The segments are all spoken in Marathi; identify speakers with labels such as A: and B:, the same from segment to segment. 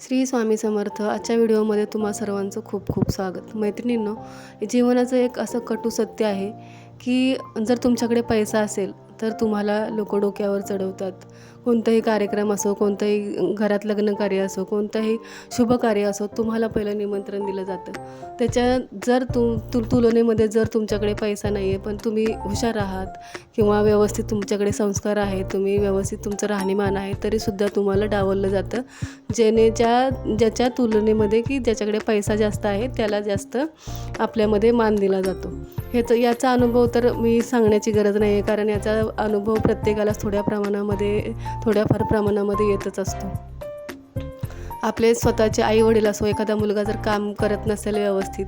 A: श्री स्वामी समर्थ आजच्या व्हिडिओमध्ये तुम्हा सर्वांचं खूप खूप स्वागत. मैत्रिणींनो जीवनाचं एक असं कटू सत्य आहे की जर तुमच्याकडे पैसा असेल तर तुम्हाला लोक डोक्यावर चढवतात. कोणताही कार्यक्रम असो कोणतंही घरात लग्न कार्य असो कोणतंही शुभ कार्य असो तुम्हाला पहिलं निमंत्रण दिलं जातं. त्याच्या जर तु तु तुलनेमध्ये जर तुमच्याकडे पैसा नाही आहे पण तुम्ही हुशार आहात किंवा व्यवस्थित तुमच्याकडे संस्कार आहेत तुम्ही व्यवस्थित तुमचं राहणीमान आहे तरीसुद्धा तुम्हाला डावललं जातं. जेणे ज्या ज्याच्या तुलनेमध्ये की ज्याच्याकडे पैसा जास्त आहे त्याला जास्त आपल्यामध्ये मान दिला जातो. हे तर याचा अनुभव तर मी सांगण्याची गरज नाही आहे कारण याचा अनुभव प्रत्येकाला थोड्या प्रमाणामध्ये थोड्याफार प्रमाणामध्ये येतच असतो. आपले स्वतःचे आई वडील असो एखादा मुलगा जर काम करत नसेल व्यवस्थित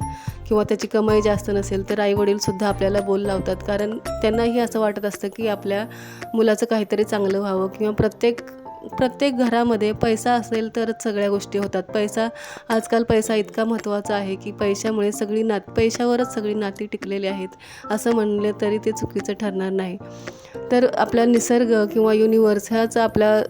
A: किंवा त्याची कमाई जास्त नसेल तर आई वडीलसुद्धा आपल्याला बोल लावतात. कारण त्यांनाही असं वाटत असतं की आपल्या मुलाचं काहीतरी चांगलं व्हावं किंवा प्रत्येक प्रत्येक घरामध्ये पैसा असेल तरच सगळ्या गोष्टी होतात. पैसा आजकाल पैसा इतका महत्त्वाचा आहे की पैशामुळे सगळी नात पैशावरच सगळी नाती टिकलेली आहेत असं म्हणलं तरी ते चुकीचं ठरणार नाही. तर आपला निसर्ग किंवा युनिवर्स ह्याच आपल्या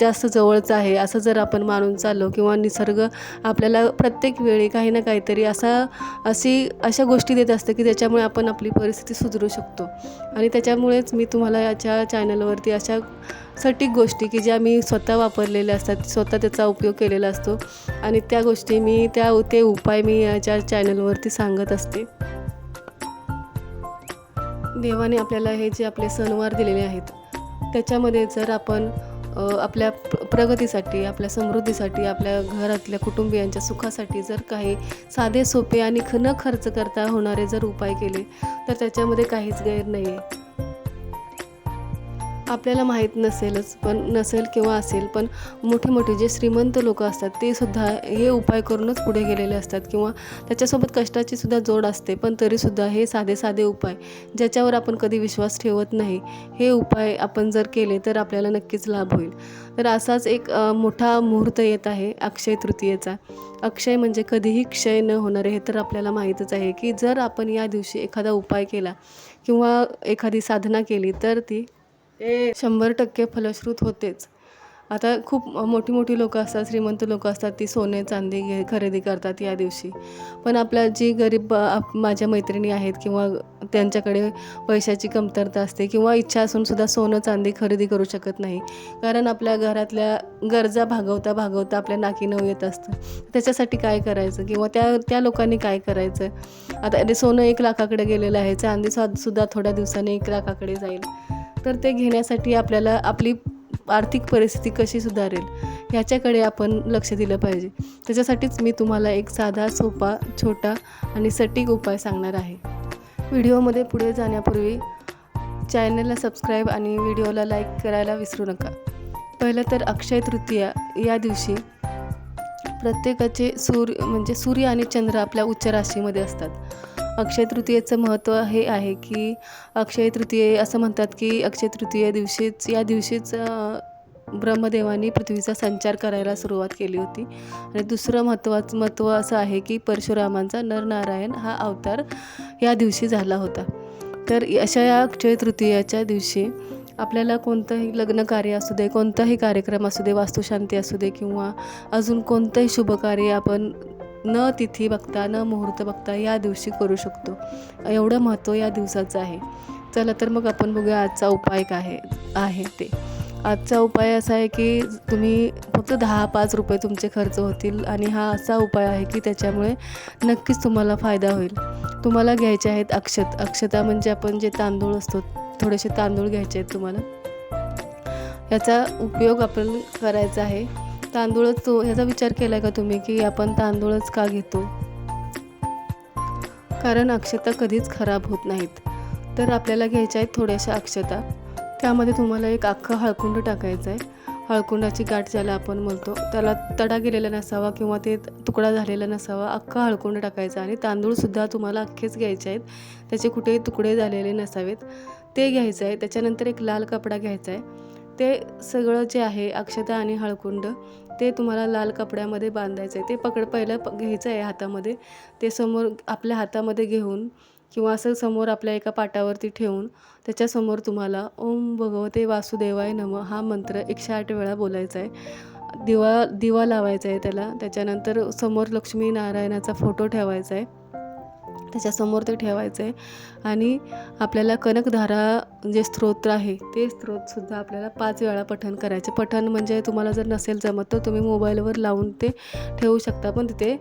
A: जास्त जवळचं आहे असं जर आपण मानून चाललो किंवा निसर्ग आपल्याला प्रत्येक वेळी काही ना काहीतरी असा अशी अशा गोष्टी देत असतं की त्याच्यामुळे आपण आपली परिस्थिती सुधारू शकतो. आणि त्याच्यामुळेच मी तुम्हाला याच्या चॅनलवरती अशा सटीक गोष्टी की ज्या मी स्वतः वापरलेल्या असतात स्वतः त्याचा उपयोग केलेला असतो. आणि त्या गोष्टी मी त्या ते उपाय मी याच्या चॅनलवरती सांगत असते. देवाने आपल्याला हे जे आपले सणवार दिलेले आहेत त्याच्यामध्ये जर आपण आपल्या प्रगतीसाठी आपल्या समृद्धीसाठी आपल्या घरातल्या कुटुंबियांच्या सुखासाठी जर काही साधे सोपे आणि न खर्च करता होणारे जर उपाय केले तर त्याच्यामध्ये काहीच गैर नाही आहे आपल्याला माहीत नसेलच पण नसेल किंवा असेल पण मोठे मोठे जे श्रीमंत लोक असतात ते सुद्धा हे उपाय करूनच पुढे गेलेले असतात किंवा त्याच्यासोबत कष्टाची सुद्धा जोड असते पण तरीसुद्धा हे साधे साधे उपाय ज्याच्यावर आपण कधी विश्वास ठेवत नाही हे उपाय आपण जर केले तर आपल्याला नक्कीच लाभ होईल. तर असाच एक मोठा मुहूर्त येत आहे अक्षय तृतीयेचा. अक्षय म्हणजे कधीही क्षय न होणारे हे तर आपल्याला माहीतच आहे की जर आपण या दिवशी एखादा उपाय केला किंवा एखादी साधना केली तर ती शंभर टक्के फलश्रुत होतेच. आता खूप मोठी मोठी लोकं असतात श्रीमंत लोकं असतात ती सोने चांदी घे खरेदी करतात या दिवशी. पण आपल्या जी गरीब माझ्या मैत्रिणी आहेत किंवा त्यांच्याकडे पैशाची कमतरता असते किंवा इच्छा असूनसुद्धा सोनं चांदी खरेदी करू शकत नाही. कारण आपल्या घरातल्या गरजा भागवता भागवता आपल्या नाकी नऊ येत असतं. त्याच्यासाठी काय करायचं किंवा त्या त्या लोकांनी काय करायचं? आता ते सोनं एक लाखाकडे गेलेलं आहे चांदी सुद्धा थोड्या दिवसांनी एक लाखाकडे जाईल. तर ते घेण्यासाठी आपल्याला आपली आर्थिक परिस्थिती कशी सुधारेल ह्याच्याकडे आपण लक्ष दिलं पाहिजे. त्याच्यासाठीच मी तुम्हाला एक साधा सोपा छोटा आणि सटीक उपाय सांगणार आहे. व्हिडिओमध्ये पुढे जाण्यापूर्वी चॅनलला सबस्क्राईब आणि व्हिडिओला लाईक करायला विसरू नका. पहिलं तर अक्षय तृतीया या दिवशी प्रत्येकाचे सूर्य म्हणजे सूर्य आणि चंद्र आपल्या उच्च राशीमध्ये असतात. अक्षय तृतीयेचं महत्त्व हे आहे की अक्षय तृतीये असं म्हणतात की अक्षय तृतीये दिवशीच या दिवशीच ब्रह्मदेवानी पृथ्वीचा संचार करायला सुरुवात केली होती. आणि दुसरं महत्त्वाचं महत्त्व असं आहे की परशुरामांचा नरनारायण हा अवतार या दिवशी झाला होता. तर अशा या अक्षय तृतीयाच्या दिवशी आपल्याला कोणतंही लग्न कार्य असू दे कोणताही कार्यक्रम असू दे वास्तुशांती असू दे किंवा अजून कोणतंही शुभकार्य आपण न तिथी बघता न मुहूर्त बघता या दिवशी करू शकतो. एवढं महत्त्व या दिवसाचं आहे. चला तर मग आपण बघूया आजचा उपाय काय आहे आहे ते. आजचा उपाय असा आहे की तुम्ही फक्त दहा पाच रुपये तुमचे खर्च होतील आणि हा असा उपाय आहे की त्याच्यामुळे नक्कीच तुम्हाला फायदा होईल. तुम्हाला घ्यायचे आहेत अक्षत. अक्षता म्हणजे आपण जे तांदूळ असतो थोडेसे तांदूळ घ्यायचे आहेत तुम्हाला. याचा उपयोग आपण करायचा आहे. तांदूळच ह्याचा विचार केला का तुम्ही की आपण तांदूळच का घेतो? कारण अक्षता कधीच खराब होत नाहीत. तर आपल्याला घ्यायच्या आहेत थोड्याशा अक्षता. त्यामध्ये तुम्हाला एक अख्खं हळकुंड टाकायचं आहे हळकुंडाची गाठ ज्याला आपण म्हणतो त्याला तडा गेलेला नसावा किंवा ते तुकडा झालेला नसावा अख्खा हळकुंड टाकायचा आणि तांदूळसुद्धा तुम्हाला अख्खेच घ्यायचे आहेत. त्याचे कुठेही तुकडे झालेले नसावेत. ते घ्यायचं आहे त्याच्यानंतर एक लाल कपडा घ्यायचा आहे ते सगळं जे आहे अक्षता आणि हळकुंड ते तुम्हाला लाल कपड्यामध्ये बांधायचं आहे ते पकड पहिलं प घ्यायचं आहे हातामध्ये. ते समोर आपल्या हातामध्ये घेऊन किंवा असं समोर आपल्या एका पाटावरती ठेवून त्याच्यासमोर तुम्हाला ओम भगवते वासुदेवाय नम हा मंत्र एकशे आठ वेळा बोलायचा आहे. दिवा दिवा लावायचा आहे त्याला. त्याच्यानंतर समोर लक्ष्मीनारायणाचा फोटो ठेवायचा आहे. त्याच्यासमोर ते ठेवायचं आहे आणि आपल्याला कनकधारा जे स्तोत्र आहे ते स्त्रोतसुद्धा आपल्याला पाच वेळा पठण करायचे. पठण म्हणजे तुम्हाला जर नसेल जमत तर तुम्ही मोबाईलवर लावून ते ठेवू शकता. पण तिथे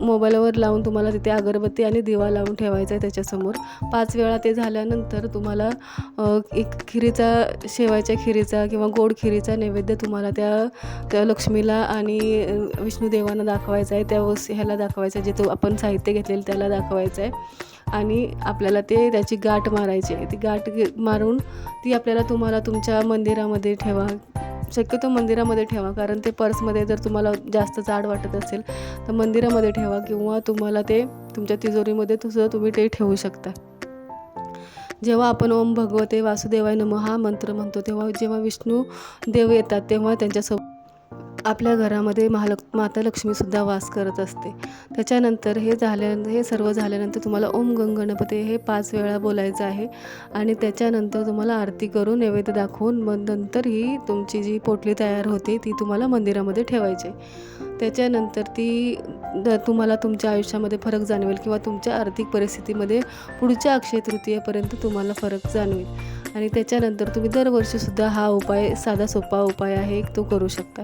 A: मोबाईलवर लावून तुम्हाला तिथे अगरबत्ती आणि दिवा लावून ठेवायचा आहे त्याच्यासमोर. पाच वेळा ते झाल्यानंतर तुम्हाला एक खिरीचा शेवायच्या खिरीचा किंवा गोड खिरीचा नैवेद्य तुम्हाला त्या त्या लक्ष्मीला आणि विष्णुदेवांना दाखवायचा आहे त्या ह्याला दाखवायचा आहे जे तो आपण साहित्य घेतलेलं त्याला दाखवायचं आहे आणि आपल्याला ते त्याची गाठ मारायची आहे. ती गाठ मारून ती आपल्याला तुम्हाला तुमच्या मंदिरामध्ये ठेवा. शक्यतो मंदिरामध्ये ठेवा. कारण ते पर्समध्ये जर तुम्हाला जास्त जाड वाटत असेल तर मंदिरामध्ये ठेवा किंवा तुम्हाला ते तुमच्या तिजोरीमध्ये सुद्धा तुम्ही ते ठेवू शकता. जेव्हा आपण ओम भगवते वासुदेवाय नम हा मंत्र म्हणतो तेव्हा जेव्हा विष्णू देव येतात तेव्हा त्यांच्यासोबत आपल्या घरामध्ये महालक् माता लक्ष्मीसुद्धा वास करत असते. त्याच्यानंतर हे झाल्या हे सर्व झाल्यानंतर तुम्हाला ओम गंग गणपती हे पाच वेळा बोलायचं आहे. आणि त्याच्यानंतर तुम्हाला आरती करून नैवेद्य दाखवून मग नंतर ही तुमची जी पोटली तयार होते ती तुम्हाला मंदिरामध्ये ठेवायची. त्याच्यानंतर ती द तुम्हाला तुमच्या आयुष्यामध्ये फरक जाणवेल किंवा तुमच्या आर्थिक परिस्थितीमध्ये पुढच्या अक्षय तृतीयेपर्यंत तुम्हाला फरक जाणवेल. आणि त्याच्यानंतर तुम्ही दरवर्षीसुद्धा हा उपाय साधा सोपा उपाय आहे तो करू शकता.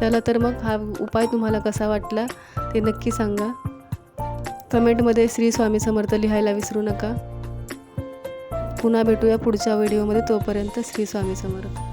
A: चला तर मग हा उपाय तुम्हाला कसा वाटला ते नक्की सांगा. कमेंटमध्ये श्री स्वामी समर्थ लिहायला विसरू नका. पुन्हा भेटूया पुढच्या व्हिडिओमध्ये. तोपर्यंत श्री स्वामी समर्थ.